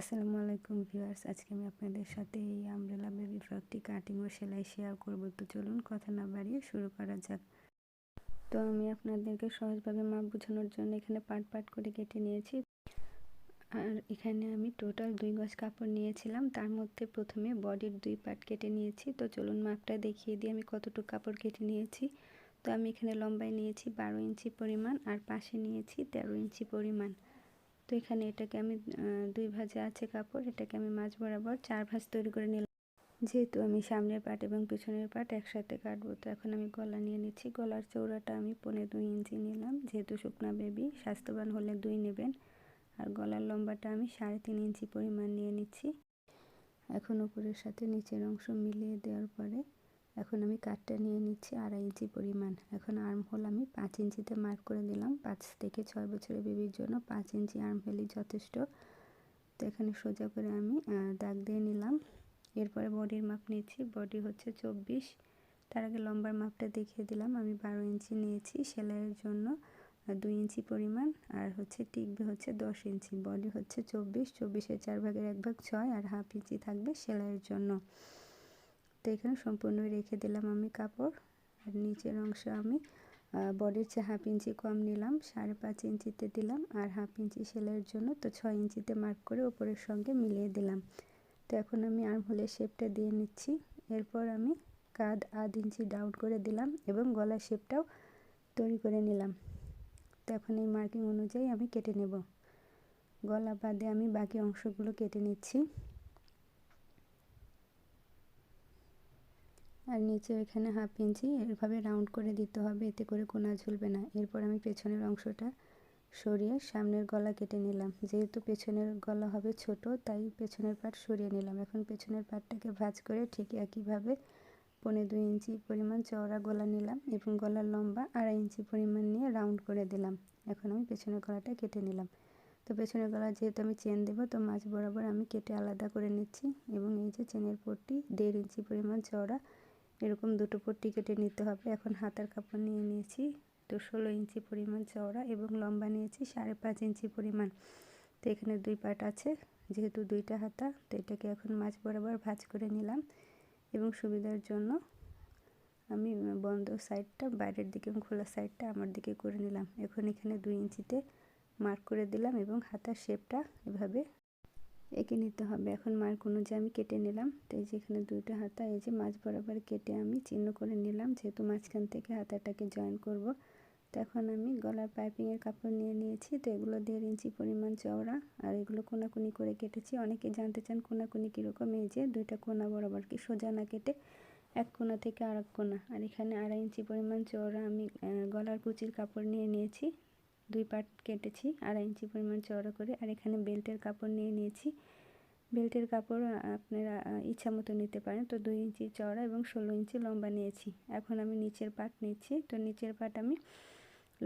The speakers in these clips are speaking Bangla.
আসসালামু আলাইকুম ভিউয়ার্স, আজকে আমি আপনাদের সাথে এই আমব্রেলা বেবি ফ্রকটি কাটিং ও সেলাই শেয়ার করব। তো চলুন কথা না বাড়িয়ে শুরু করা যাক। তো আমি আপনাদেরকে সহজভাবে মাপ বোঝানোর জন্য এখানে পাট পাট করে কেটে নিয়েছি। আর এখানে আমি টোটাল দুই গজ কাপড় নিয়েছিলাম, তার মধ্যে প্রথমে বডির দুই পাট কেটে নিয়েছি। তো চলুন মাপটা দেখিয়ে দিয়ে আমি কতটুকু কাপড় কেটে নিয়েছি। তো আমি এখানে লম্বায় নিয়েছি বারো ইঞ্চি পরিমাণ আর পাশে নিয়েছি তেরো ইঞ্চি পরিমাণ। তো এখানে এটাকে আমি দুই ভাজে আছে কাপড়, এটাকে আমি মাছ বরাবর চার ভাজ তৈরি করে নিলাম। যেহেতু আমি সামনের পাট এবং পিছনের পাট একসাথে কাটবো, তো এখন আমি গলা নিয়ে নিচ্ছি। গলার চৌড়াটা আমি পনেরো দুই ইঞ্চি নিলাম। যেহেতু শুকনা বেবি স্বাস্থ্যবান হলে দুই নেবেন। আর গলার লম্বাটা আমি সাড়ে তিন ইঞ্চি পরিমাণ নিয়ে নিচ্ছি। এখন উপরের সাথে নিচের অংশ মিলিয়ে দেওয়ার পরে এখন আমি কাঠটা নিয়ে নিচ্ছি আড়াই ইঞ্চি পরিমাণ। এখন আর্ম হোল আমি পাঁচ ইঞ্চিতে মার্ক করে দিলাম। পাঁচ থেকে ছয় বছরের বেবির জন্য পাঁচ ইঞ্চি আর্ম হোলই যথেষ্ট। তো এখানে সোজা করে আমি দাগ দিয়ে নিলাম। এরপরে বডির মাপ নিচ্ছি। বডি হচ্ছে চব্বিশ। তার আগে লম্বার মাপটা দেখিয়ে দিলাম। আমি বারো ইঞ্চি নিয়েছি সেলাইয়ের জন্য দুই ইঞ্চি পরিমাণ। আর হচ্ছে টিকবে হচ্ছে দশ ইঞ্চি। বডি হচ্ছে চব্বিশ। চব্বিশের চার ভাগের এক ভাগ ছয় আর হাফ ইঞ্চি থাকবে সেলাইয়ের জন্য। তো এখানে সম্পূর্ণ রেখে দিলাম আমি কাপড়। আর নিচের অংশ আমি বডির চেয়ে হাফ ইঞ্চি কম নিলাম, সাড়ে পাঁচ ইঞ্চিতে দিলাম আর হাফ ইঞ্চি সেলাইয়ের জন্য তো ছয় ইঞ্চিতে মার্ক করে ওপরের সঙ্গে মিলিয়ে দিলাম। তো এখন আমি আর আর্মহোলের শেপটা দিয়ে নিচ্ছি। এরপর আমি কাঁধ আধ ইঞ্চি ডাউন করে দিলাম এবং গলার শেপটাও তৈরি করে নিলাম। তো এখন এই মার্কিং অনুযায়ী আমি কেটে নেব। গলা বাদে আমি বাকি অংশগুলো কেটে নিচ্ছি। আর নিচে এখানে হাফ ইঞ্চি, এভাবে রাউন্ড করে দিতে হবে, এতে করে কোনা ঝুলবে না। এরপর আমি পেছনের অংশটা সরিয়ে সামনের গলা কেটে নিলাম। যেহেতু পেছনের গলা হবে ছোট, তাই পেছনের পাট সরিয়ে নিলাম। এখন পেছনের পাটটাকে ভাজ করে ঠিক একইভাবে পনে দুই ইঞ্চি পরিমাণ চওড়া গলা নিলাম এবং গলার লম্বা আড়াই ইঞ্চি পরিমাণ নিয়ে রাউন্ড করে দিলাম। এখন আমি পেছনের গলাটা কেটে নিলাম। তো পেছনের গলা যেহেতু আমি চেন দেবো, তো মাছ বরাবর আমি কেটে আলাদা করে নিচ্ছি এবং এই যে চেনের পট্টি দেড় ইঞ্চি পরিমাণ চওড়া এরকম দুটো পট্টি কেটে নিতে হবে। এখন হাতার কাপড় নিয়ে নিয়েছি। তো ষোলো ইঞ্চি পরিমাণ চওড়া এবং লম্বা নিয়েছি সাড়ে পাঁচ ইঞ্চি পরিমাণ। তো এখানে দুই পাট আছে, যেহেতু দুইটা হাতা, তো এটাকে এখন মাছ বরাবর ভাজ করে নিলাম। এবং সুবিধার জন্য আমি বন্ধ সাইডটা, বাইরের দিকে এবং খোলা সাইডটা আমার দিকে করে নিলাম। এখন এখানে দুই ইঞ্চিতে মার্ক করে দিলাম এবং হাতার শেপটা এভাবে এঁকে নিতে হবে। এখন মার্ক অনুযায়ী আমি কেটে নিলাম, তো এই যে এখানে দুইটা হাতা, এই যে মাছ বরাবর কেটে আমি চিহ্ন করে নিলাম, যেহেতু মাঝখান থেকে হাতাটাকে জয়েন করব। তো এখন আমি গলার পাইপিংয়ের কাপড় নিয়ে নিয়েছি, তো এগুলো দেড় ইঞ্চি পরিমাণ চওড়া, আর এগুলো কোনাকুনি করে কেটেছি। অনেকে জানতে চান কোনাকুনি কীরকম, এই যে দুইটা কোনা বরাবর কি সোজা না কেটে এক কোনা থেকে আর এক কোনা। আর এখানে আড়াই ইঞ্চি পরিমাণ চওড়া আমি গলার কুচির কাপড় নিয়ে নিয়েছি। দুই পার্ট কেটেছি আড়াই ইঞ্চি পরিমাণ চওড়া করে, আর এখানে বেল্টের কাপড় নিয়ে নিয়েছি। বেল্টের কাপড় আপনারা ইচ্ছা মতো নিতে পারেন। তো দুই ইঞ্চি চওড়া এবং ষোলো ইঞ্চি লম্বা নিয়েছি। এখন আমি নিচের পাট নিচ্ছি। তো নিচের পাট আমি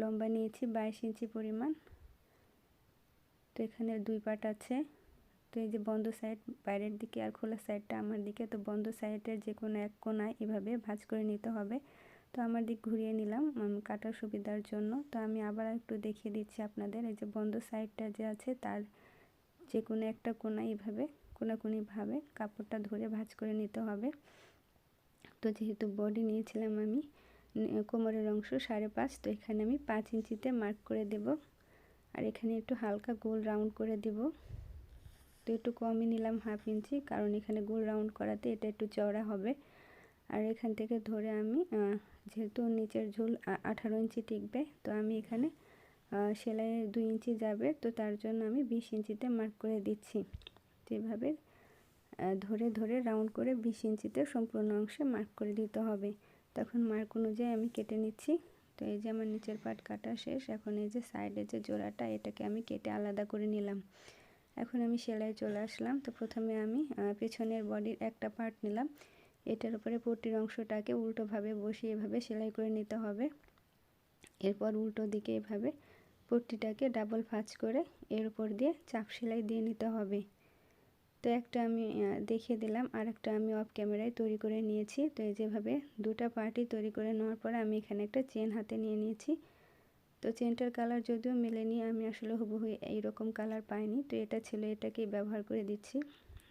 লম্বা নিয়েছি বাইশ ইঞ্চি পরিমাণ। তো এখানে দুই পাট আছে। তো এই যে বন্ধ সাইড বাইরের দিকে আর খোলা সাইডটা আমার দিকে, তো বন্ধ সাইডের যে কোনো এক কোনায় এভাবে ভাজ করে নিতে হবে। তো আমার দিক ঘুরিয়ে নিলাম কাটার সুবিধার জন্য। তো আমি আবার একটু দেখিয়ে দিচ্ছি আপনাদের, এই যে বন্ধ সাইডটা যে আছে তার যে কোনো একটা কোনা এইভাবে কোনাকুনিভাবে কাপড়টা ধরে ভাজ করে নিতে হবে। তো যেহেতু বডি নিয়েছিলাম আমি কোমরের অংশ সাড়ে পাঁচ, তো এখানে আমি পাঁচ ইঞ্চিতে মার্ক করে দেব। আর এখানে একটু হালকা গোল রাউন্ড করে দেব। তো একটু কমই নিলাম হাফ ইঞ্চি, কারণ এখানে গোল রাউন্ড করাতে এটা একটু চওড়া হবে। আর এখান থেকে ধরে আমি যেহেতু নিচের ঝুল আঠারো ইঞ্চি টিকবে, তো আমি এখানে সেলাইয়ের দুই ইঞ্চি যাবে, তো তার জন্য আমি বিশ ইঞ্চিতে মার্ক করে দিচ্ছি। যেভাবে ধরে ধরে রাউন্ড করে বিশ ইঞ্চিতে সম্পূর্ণ অংশে মার্ক করে দিতে হবে। তখন মার্ক অনুযায়ী আমি কেটে নিচ্ছি। তো এই যে আমার নিচের পাট কাটা শেষ, এখন এই যে সাইডে যে জোড়াটা, এটাকে আমি কেটে আলাদা করে নিলাম। এখন আমি সেলাই চলে আসলাম। তো প্রথমে আমি পেছনের বডির একটা পার্ট নিলাম। এটার উপরে পট্টির অংশটাকে উল্টোভাবে বসিয়ে এভাবে সেলাই করে নিতে হবে। এরপর উল্টো দিকে এভাবে পট্টিটাকে ডাবল ভাঁজ করে এর উপর দিয়ে চাপ সেলাই দিয়ে নিতে হবে। তো একটা আমি দেখিয়ে দিলাম আর একটা আমি অফ ক্যামেরায় তৈরি করে নিয়েছি। তো এই যেভাবে দুটা পার্টি তৈরি করে নেওয়ার পরে আমি এখানে একটা চেন হাতে নিয়ে নিয়েছি। তো চেনটার কালার যদিও মেলেনি, আমি আসলে হুবহু এইরকম কালার পাইনি। তো এটা ছিল এটাকেই ব্যবহার করে দিচ্ছি।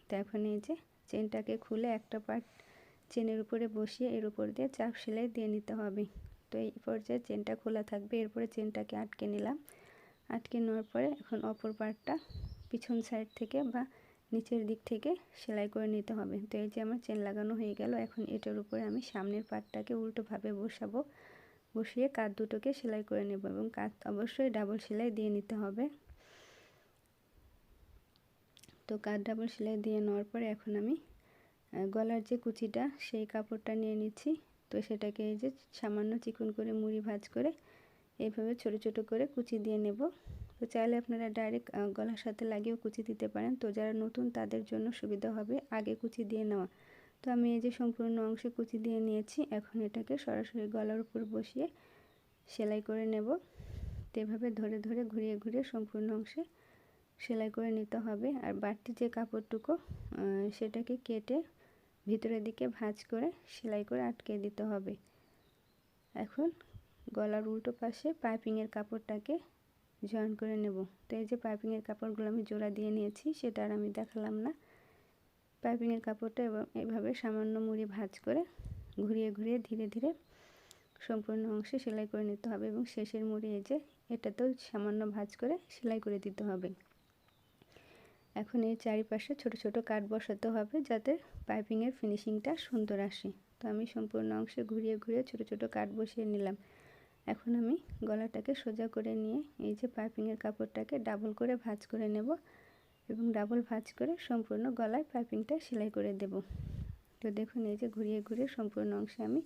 তো এখন এই যে চেনটাকে খুলে একটা পার্ট চেনের উপরে বসিয়ে এর উপর দিয়ে চাপ সেলাই দিয়ে নিতে হবে। তো এই পর্যায়ে চেনটা খোলা থাকবে। এরপরে চেনটাকে আটকে নিলাম। আটকে নেওয়ার পরে এখন অপর পার্টটা পিছন সাইড থেকে বা নিচের দিক থেকে সেলাই করে নিতে হবে। তো এই যে আমার চেন লাগানো হয়ে গেল, এখন এটার উপরে আমি সামনের পার্টটাকে উল্টোভাবে বসাবো। বসিয়ে কাঁধ দুটোকে সেলাই করে নেব এবং কাঁধ অবশ্যই ডাবল সেলাই দিয়ে নিতে হবে। তো কাঁধ ডাবল সেলাই দিয়ে নেওয়ার পরে এখন আমি গলার যে কুচিটা, সেই কাপড়টা নিয়ে নিচ্ছি। তো সেটাকে এই যে সামান্য চিকন করে মুড়ি ভাজ করে এইভাবে ছোট ছোট করে কুচি দিয়ে নেব। তো চাইলে আপনারা ডাইরেক্ট গলার সাথে লাগিয়েও কুচি দিতে পারেন। তো যারা নতুন, তাদের জন্য সুবিধা হবে আগে কুচি দিয়ে নেওয়া। তো আমি এই যে সম্পূর্ণ অংশে কুচি দিয়ে নিয়েছি। এখন এটাকে সরাসরি গলার উপর বসিয়ে সেলাই করে নেব। তো এভাবে ধরে ধরে ঘুরিয়ে ঘুরিয়ে সম্পূর্ণ অংশে সেলাই করে নিতে হবে। আর বাড়তি যে কাপড়টুকু সেটাকে কেটে ভিতরের দিকে ভাঁজ করে সেলাই করে আটকে দিতে হবে। এখন গলার উল্টো পাশে পাইপিংয়ের কাপড়টাকে জয়েন করে নেব। তো এই যে পাইপিংয়ের কাপড়গুলো আমি জোড়া দিয়ে নিয়েছি, সেটা আর আমি দেখালাম না। পাইপিংয়ের কাপড়টা এবং এইভাবে সামান্য মুড়ি ভাঁজ করে ঘুরিয়ে ঘুরিয়ে ধীরে ধীরে সম্পূর্ণ অংশে সেলাই করে নিতে হবে এবং শেষের মুড়ি এই যে এটাতেও সামান্য ভাঁজ করে সেলাই করে দিতে হবে। এখন এর চারিপাশে ছোট ছোট কাট বসাতে হবে যাতে পাইপিংয়ের ফিনিশিংটা সুন্দর আসে। তো আমি সম্পূর্ণ অংশে ঘুরিয়ে ঘুরিয়ে ছোট ছোট কাট বসিয়ে নিলাম। এখন আমি গলাটাকে সোজা করে নিয়ে এই যে পাইপিংয়ের কাপড়টাকে ডাবল করে ভাঁজ করে নেব এবং ডাবল ভাঁজ করে সম্পূর্ণ গলায় পাইপিংটা সেলাই করে দেব। তো দেখুন এই যে ঘুরিয়ে ঘুরিয়ে সম্পূর্ণ অংশে আমি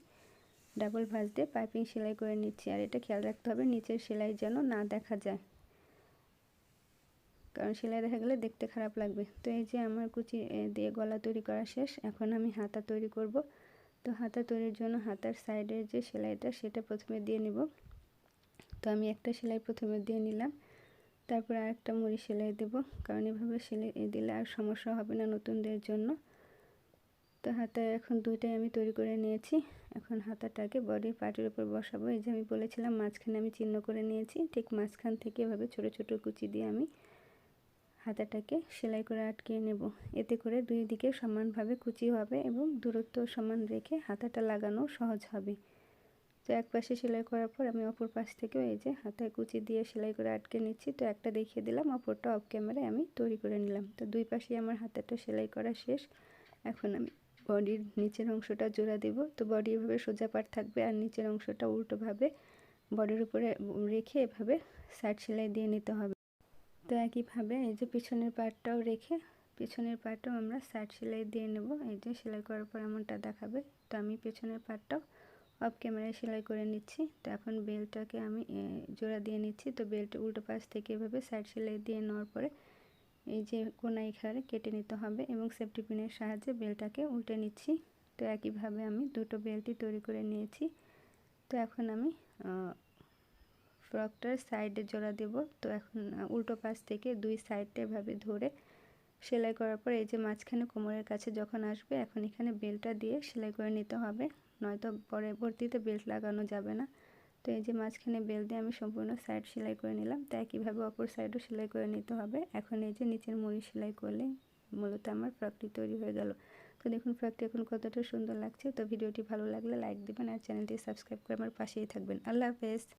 ডাবল ভাঁজ দিয়ে পাইপিং সেলাই করে নিচ্ছি। আর এটা খেয়াল রাখতে হবে নিচের সেলাই যেন না দেখা যায়। কারণ সেলাই দেখা গেলে দেখতে খারাপ লাগবে। তো এই যে আমার কুচি দিয়ে গলা তৈরি করা শেষ, এখন আমি হাতা তৈরি করব। তো হাতা তৈরির জন্য হাতার সাইডের যে সেলাইটা, সেটা প্রথমে দিয়ে নিব। তো আমি একটা সেলাই প্রথমে দিয়ে নিলাম। তারপর আরেকটা মুড়ি সেলাই দেব, কারণ এভাবে সেলাই দিলে আর সমস্যা হবে না নতুনদের জন্য। তো হাতা এখন দুইটাই আমি তৈরি করে নিয়েছি। এখন হাতাটাকে বডির পার্টের উপর বসাবো। এই যে আমি বলেছিলাম, মাঝখানে আমি চিহ্ন করে নিয়েছি। ঠিক মাঝখান থেকে এভাবে ছোট ছোট কুচি দিয়ে আমি হাতাটাকে সেলাই করে আটকে নেব। এতে করে দুই দিকে সমানভাবে কুচি হবে এবং দূরত্ব সমান রেখে হাতাটা লাগানো সহজ হবে। তো এক পাশে সেলাই করার পর আমি অপর পাশ থেকেও এই যে হাতায় কুচি দিয়ে সেলাই করে আটকে নিচ্ছি। তো একটা দেখিয়ে দিলাম, অপরটা অফ ক্যামেরায় আমি তৈরি করে নিলাম। তো দুই পাশে আমার হাতাটা সেলাই করা শেষ। এখন আমি বডির নিচের অংশটা জোড়া দেব। তো বডি এভাবে সোজা পাট থাকবে আর নিচের অংশটা উল্টোভাবে বডির উপরে রেখে এভাবে সাইড সেলাই দিয়ে নিতে হবে। তো একইভাবে এই যে পিছনের পার্টটাও রেখে পিছনের পার্টটাও আমরা সাইড সেলাই দিয়ে নেব। এই যে সেলাই করার পর এমনটা দেখাবে। তো আমি পেছনের পার্টটাও অফ ক্যামেরায় সেলাই করে নিচ্ছি। তো এখন বেলটাকে আমি জোড়া দিয়ে নিচ্ছি। তো বেল্ট উল্টো পাশ থেকে এভাবে সাইড সেলাই দিয়ে নেওয়ার পরে এই যে কোনা এখানে কেটে নিতে হবে এবং সেফটি পিনের সাহায্যে বেলটাকে উল্টে নিচ্ছি। তো একইভাবে আমি দুটো বেল্টই তৈরি করে নিয়েছি। তো এখন আমি ফ্রকটার সাইডে জোড়া দেব। তো এখন উল্টো পাশ থেকে দুই সাইডটা এভাবে ধরে সেলাই করার পর এই যে মাঝখানে কোমরের কাছে যখন আসবে, এখন এখানে বেল্টটা দিয়ে সেলাই করে নিতে হবে। নয়তো পরবর্তীতে বেল্ট লাগানো যাবে না। তো এই যে মাঝখানে বেল দিয়ে আমি সম্পূর্ণ সাইড সেলাই করে নিলাম। তো একইভাবে অপর সাইডও সেলাই করে নিতে হবে। এখন এই যে নিচের মুড়ি সেলাই করলে মূলত আমার ফ্রকটি তৈরি হয়ে গেল। তো দেখুন, ফ্রকটি এখন কতটা সুন্দর লাগছে। তো ভিডিওটি ভালো লাগলে লাইক দেবেন আর চ্যানেলটি সাবস্ক্রাইব করে আমার পাশেই থাকবেন। আল্লাহ হাফেজ।